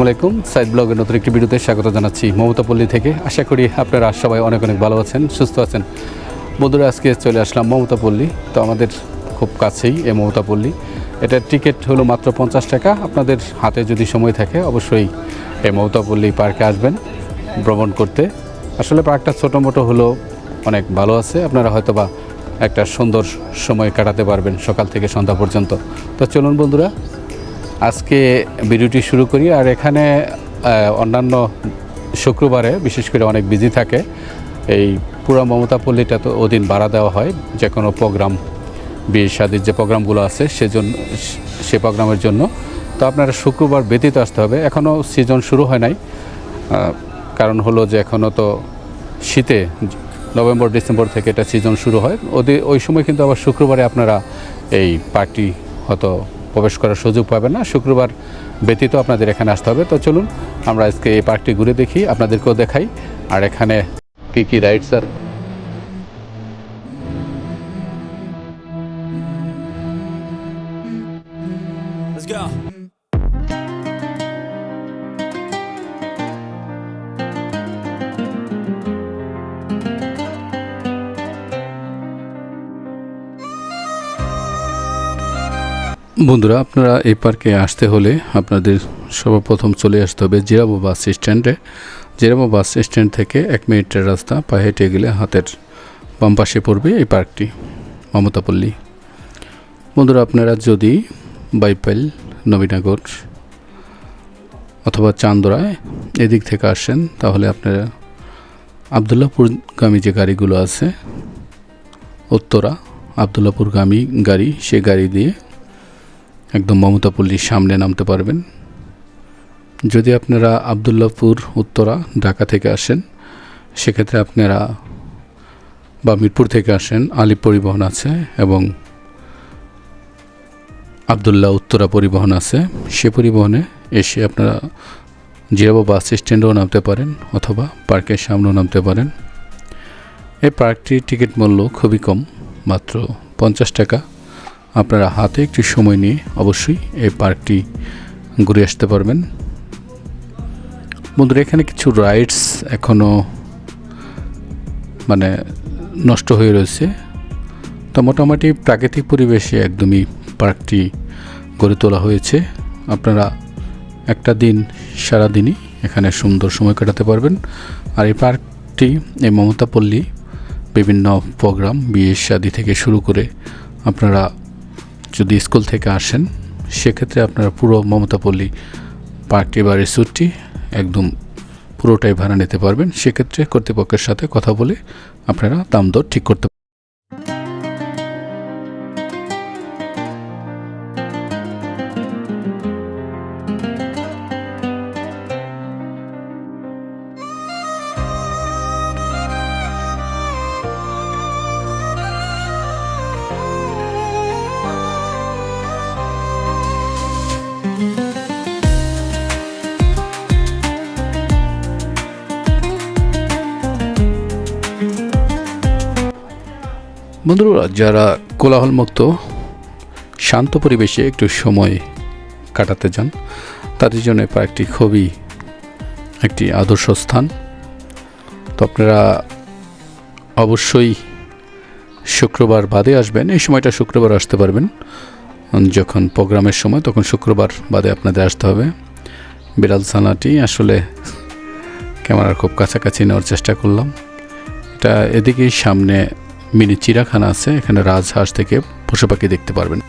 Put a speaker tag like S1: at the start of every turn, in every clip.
S1: আসসালামাইকুম সাইড ব্লগের নতুন একটি ভিডিওতে স্বাগত জানাচ্ছি মমতাপল্লী থেকে। আশা করি আপনারা সবাই অনেক অনেক ভালো আছেন, সুস্থ আছেন। বন্ধুরা, আজকে চলে আসলাম মমতাপল্লী। তো আমাদের খুব কাছেই এই মমতাপল্লী। এটার টিকিট হলো মাত্র পঞ্চাশ টাকা। আপনাদের হাতে যদি সময় থাকে, অবশ্যই এই মমতাপল্লী পার্কে আসবেন ভ্রমণ করতে। আসলে পার্কটা ছোটো মোটো হলেও অনেক ভালো আছে। আপনারা হয়তোবা একটা সুন্দর সময় কাটাতে পারবেন সকাল থেকে সন্ধ্যা পর্যন্ত। তো চলুন বন্ধুরা আজকে ভিডিওটি শুরু করি, আর এখানে অন্যান্য শুক্রবারে বিশেষ করে অনেক বিজি থাকে। এই পুরা মমতা পল্লীটা তো ওদিন ভাড়া দেওয়া হয়, যে কোনো প্রোগ্রাম বিয়ে শাদির যে প্রোগ্রামগুলো আছে সেজন্য সে প্রোগ্রামের জন্য। তো আপনারা শুক্রবার ব্যতীত আসতে হবে। এখনও সিজন শুরু হয় নাই। কারণ হলো যে এখনও তো শীতে নভেম্বর, ডিসেম্বর থেকে এটা সিজন শুরু হয়। ওদের ওই সময় কিন্তু আবার শুক্রবারে আপনারা এই পার্টি হয়তো প্রবেশ করার সুযোগ পাবেন না। শুক্রবার ব্যতীত আপনাদের এখানে আসতে হবে। তো চলুন, আমরা আজকে এই পার্কটি ঘুরে দেখি, আপনাদেরকেও দেখাই। আর এখানে কি কি রাইডস আর
S2: Let's go.
S1: বন্ধুরা, আপনারা এই পার্কে আসতে হলে আপনাদের সর্বপ্রথম চলে আসতে হবে জিরাবো বাস স্ট্যান্ডে। জিরাবো বাস স্ট্যান্ড থেকে এক মিনিটের রাস্তা, পায়ে হেঁটে গেলে হাতের বাম পাশে পড়বে এই পার্কটি মমতাপল্লী বন্ধুরা, আপনারা যদি বাইপাইল নবীনগর অথবা চান্দরায় এদিক থেকে আসেন, তাহলে আপনারা আবদুল্লাপুরগামী যে গাড়িগুলো আছে, উত্তরা আবদুল্লাপুরগামী গাড়ি, সে গাড়ি দিয়ে একদম মমতাপল্লীর সামনে নামতে পারবেন। যদি আপনারা আবদুল্লাপুর, উত্তরা, ঢাকা থেকে আসেন, সেক্ষেত্রে আপনারা বা মিরপুর থেকে আসেন, আলিপ পরিবহন আছে এবং আবদুল্লাহ উত্তরা পরিবহন আছে। সে পরিবহনে এসে আপনারা জিরাবো বাস স্ট্যান্ডেও নামতে পারেন অথবা পার্কের সামনেও নামতে পারেন। এই পার্কটির টিকিট মূল্য খুবই কম, মাত্র পঞ্চাশ টাকা। আপনারা হাতে একটু সময় নিয়ে অবশ্যই এই পার্কটি ঘুরে আসতে পারবেন। বন্ধুরা, এখানে কিছু রাইডস এখনও মানে নষ্ট হয়ে রয়েছে। তো মোটামুটি প্রাকৃতিক পরিবেশে একদমই পার্কটি গড়ে তোলা হয়েছে। আপনারা একটা দিন সারা দিনই এখানে সুন্দর সময় কাটাতে পারবেন। আর এই পার্কটি, এই মমতাপল্লী বিভিন্ন প্রোগ্রাম, বিয়ে শাদি থেকে শুরু করে আপনারা যদি স্কুল থেকে আসেন, সেক্ষেত্রে আপনারা পুরো মমতাপল্লী পার্কটি বা রিসোর্টটি একদম পুরোটাই ভাড়া নিতে পারবেন। সেক্ষেত্রে কর্তৃপক্ষের সাথে কথা বলে আপনারা দাম দর ঠিক করতে বন্ধুরা, যারা কোলাহলমুক্ত, শান্ত পরিবেশে একটু সময় কাটাতে যান তাদের জন্য পার্কটি খুবই একটি আদর্শ স্থান। তো আপনারা অবশ্যই শুক্রবার বাদে আসবেন। এই সময়টা শুক্রবার আসতে পারবেন। যখন প্রোগ্রামের সময়, তখন শুক্রবার বাদে আপনাদের আসতে হবে। বিড়াল ছানাটি আসলে ক্যামেরার খুব কাছাকাছি নেওয়ার চেষ্টা করলাম। এটা এদিকেই সামনে মিনি চিড়াখানা আছে এখানে রাজহাঁস থেকে পশু পাখি দেখতে পারবেন।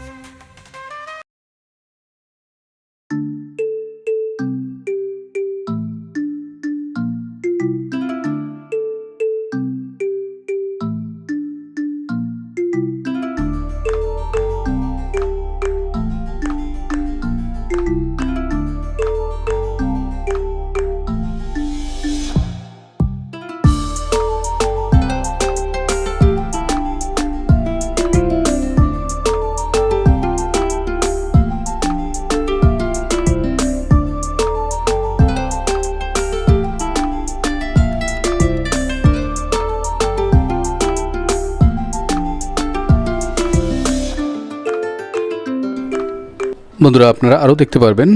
S1: বন্ধুরা, আপনারা আরও দেখতে পারবেন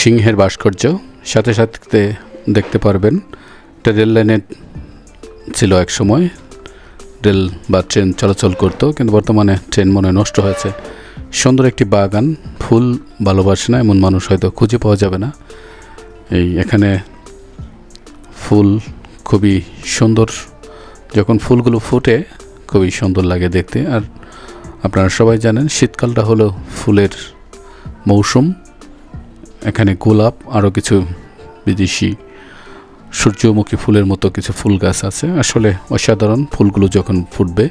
S1: সিংহের ভাস্কর্য। সাথে সাথে দেখতে পারবেন এটা রেল লাইনে ছিল এক সময়। রেল বা ট্রেন চলাচল করতো, কিন্তু বর্তমানে ট্রেন মনে নষ্ট হয়েছে। সুন্দর একটি বাগান, ফুল ভালোবাসে না, এমন মানুষ হয়তো খুঁজে পাওয়া যাবে না। এই এখানে ফুল খুবই সুন্দর, যখন ফুলগুলো ফুটে, খুবই সুন্দর লাগে দেখতে। আর আপনারা সবাই জানেন, শীতকালটা হলো ফুলের মৌসুম। এখানে গোলাপ আরও কিছু বিদেশি সূর্যমুখী ফুলের মতো কিছু ফুল গাছ আছে। আসলে অসাধারণ ফুলগুলো যখন ফুটবে,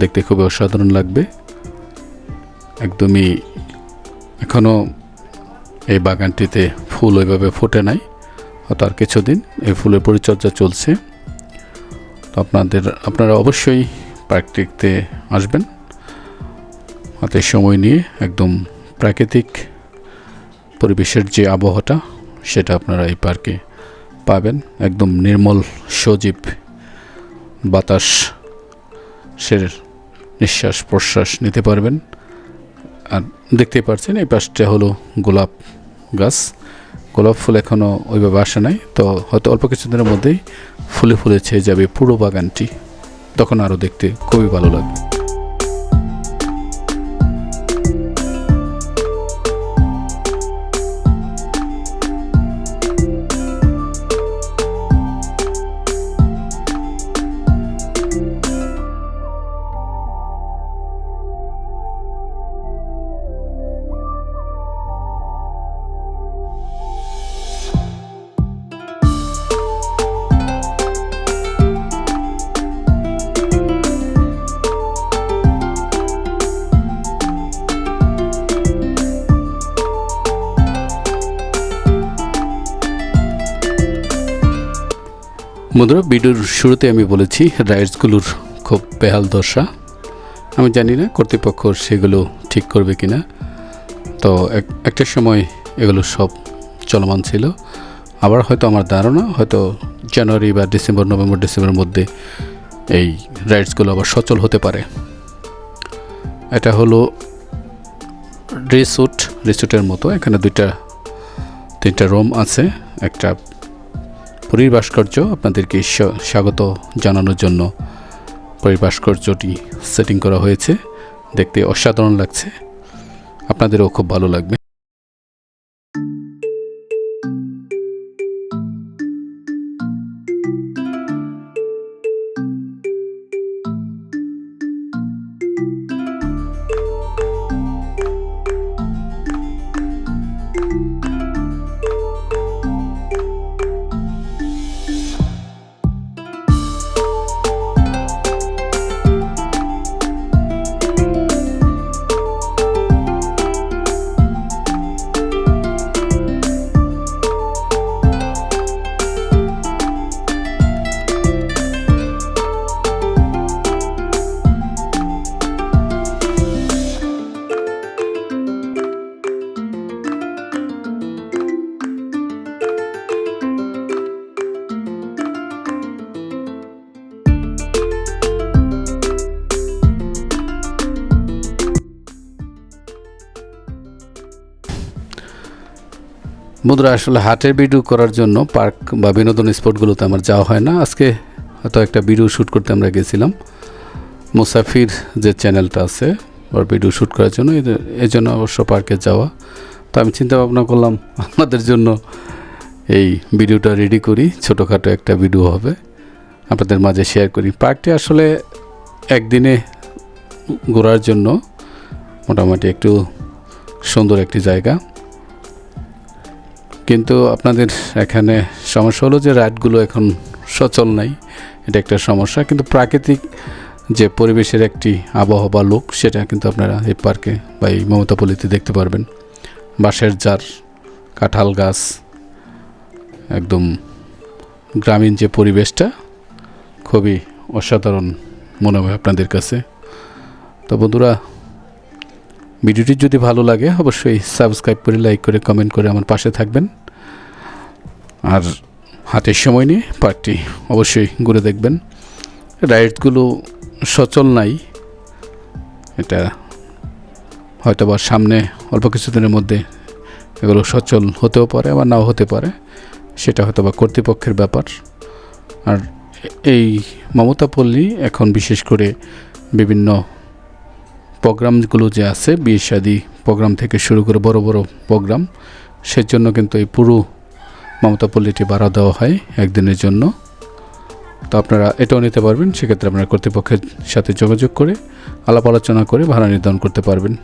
S1: দেখতে খুবই অসাধারণ লাগবে। একদমই এখনও এই বাগানটিতে ফুল ওইভাবে ফোটে নাই তার কিছুদিন এই ফুলের পরিচর্যা চলছে। তো আপনাদের, আপনারা অবশ্যই পার্কটিতে আসবেন। হাতে সময় নিয়ে একদম প্রাকৃতিক পরিবেশের যে আবহাওয়াটা, সেটা আপনারা এই পার্কে পাবেন। একদম নির্মল, সজীব বাতাস সে নিঃশ্বাস প্রশ্বাস নিতে পারবেন। আর দেখতেই পাচ্ছেন এই পাশটা হলো গোলাপ গাছ। গোলাপ ফুল এখনও ওইভাবে আসে নাই, তো হয়তো অল্প কিছুদিনের মধ্যেই ফুলে ফুলে ছেয়ে যাবে পুরো বাগানটি। তখন আরও দেখতে খুবই ভালো লাগবে। বন্ধুরা, ভিডিওর শুরুতে আমি বলেছি, রাইডসগুলোর খুব বেহাল দশা। আমি জানি না কর্তৃপক্ষ সেগুলো ঠিক করবে কি না তো এক, একটা সময় এগুলো সব চলমান ছিল। আবার হয়তো আমার ধারণা, হয়তো জানুয়ারি বা ডিসেম্বর, নভেম্বর, ডিসেম্বরের মধ্যে এই রাইডসগুলো আবার সচল হতে পারে। এটা হলো রিসুট রিসুটের মতো। এখানে দুইটা, তিনটা রুম আছে, একটা পুরীর ভাস্কর্য আপনাদেরকে স্বা- স্বাগত জানানোর জন্য পুরীর ভাস্কর্যটি সেটিং করা হয়েছে। দেখতে অসাধারণ লাগছে। আপনাদেরও খুব ভালো লাগবে। বন্ধুরা আসলে হাটের ভিডিও করার জন্য পার্ক বা বিনোদন স্পটগুলোতে আমার যাওয়া হয় না। আজকে হয়তো একটা ভিডিও শ্যুট করতে আমরা গেছিলাম। মুসাফির যে চ্যানেলটা আছে, ওর ভিডিও শ্যুট করার জন্য। এই- জন্য অবশ্য পার্কে যাওয়া। তো আমি চিন্তা ভাবনা করলাম আপনাদের জন্য এই ভিডিওটা রেডি করি। ছোটোখাটো একটা ভিডিও হবে। আপনাদের মাঝে শেয়ার করি। পার্কটি আসলে একদিনে ঘোরার জন্য মোটামুটি একটু সুন্দর একটি জায়গা। কিন্তু আপনাদের এখানে সমস্যা হলো যে রাইডগুলো এখন সচল নাই। এটা একটা সমস্যা। কিন্তু প্রাকৃতিক যে পরিবেশের একটি আবহাওয়া বা লোক, সেটা কিন্তু আপনারা এই পার্কে বা এই মমতাপল্লিতে দেখতে পারবেন। বাঁশের জার, কাঁঠাল গাছ, একদম গ্রামীণ যে পরিবেশটা, খুবই অসাধারণ মনে হয় আপনাদের কাছে। তো বন্ধুরা ভিডিওটি যদি ভালো লাগে, অবশ্যই সাবস্ক্রাইব করে, লাইক করে, কমেন্ট করে আমার পাশে থাকবেন। আর হাতের সময় নিয়ে পার্কটি অবশ্যই ঘুরে দেখবেন। রাইডসগুলো সচল নাই। এটা হয়তো বা সামনে অল্প কিছুদিনের মধ্যে এগুলো সচল হতেও পারে আবার নাও হতে পারে। সেটা হয়তো বা কর্তৃপক্ষের ব্যাপার। আর এই মমতা পল্লী এখন বিশেষ করে বিভিন্ন প্রোগ্রামগুলো যে আছে, বিয়ে শাদি প্রোগ্রাম থেকে শুরু করে বড় বড় প্রোগ্রাম, সেজন্য কিন্তু এই পুরো মমতা পল্লীটি ভাড়া দেওয়া হয় একদিনের জন্য। তো আপনারা এটাও নিতে পারবেন, সেক্ষেত্রে আপনারা কর্তৃপক্ষের সাথে যোগাযোগ করে আলাপ আলোচনা করে ভাড়া নির্ধারণ করতে পারবেন।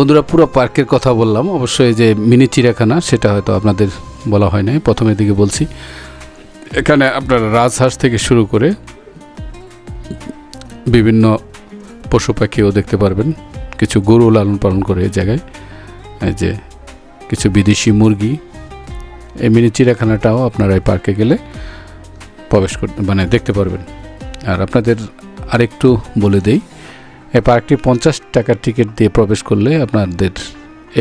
S1: বন্ধুরা, পুরো পার্কের কথা বললাম। অবশ্যই যে মিনি চিড়িয়াখানা, সেটা হয়তো আপনাদের বলা হয় নাই। প্রথমের দিকে বলছি। এখানে আপনার রাজহাঁস থেকে শুরু করে বিভিন্ন পশু পাখিও দেখতে পারবেন। কিছু গরু লালন পালন করে এই জায়গায়। এই যে কিছু বিদেশি মুরগি। এই মিনি চিড়িয়াখানাটাও আপনারা এই পার্কে গেলে প্রবেশ করতে মানে দেখতে পারবেন। আর আপনাদের আরেকটু বলে দেই এই পার্কটি পঞ্চাশ টাকার টিকিট দিয়ে প্রবেশ করলে আপনাদের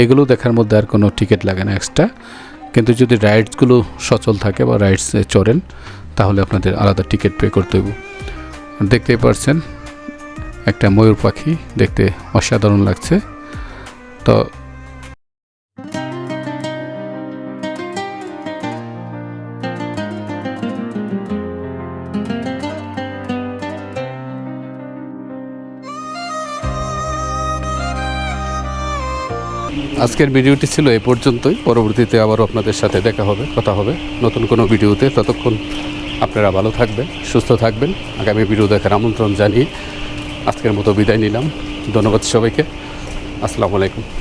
S1: এগুলো দেখার মধ্যে আর কোনো টিকিট লাগে না এক্সট্রা কিন্তু যদি রাইডসগুলো সচল থাকে বা রাইডসে চড়েন, তাহলে আপনাদের আলাদা টিকিট পে করতে হবে দেখতেই পারছেন, একটা ময়ূর পাখি দেখতে অসাধারণ লাগছে। তো আজকের ভিডিওটি ছিল এ পর্যন্তই। পরবর্তীতে আবারও আপনাদের সাথে দেখা হবে, কথা হবে। নতুন কোনো ভিডিওতে ততক্ষণ আপনারা ভালো থাকবেন, সুস্থ থাকবেন। আগামী ভিডিও দেখার আমন্ত্রণ জানিয়ে আজকের মতো বিদায় নিলাম। ধন্যবাদ সবাইকে। আসসালামু আলাইকুম।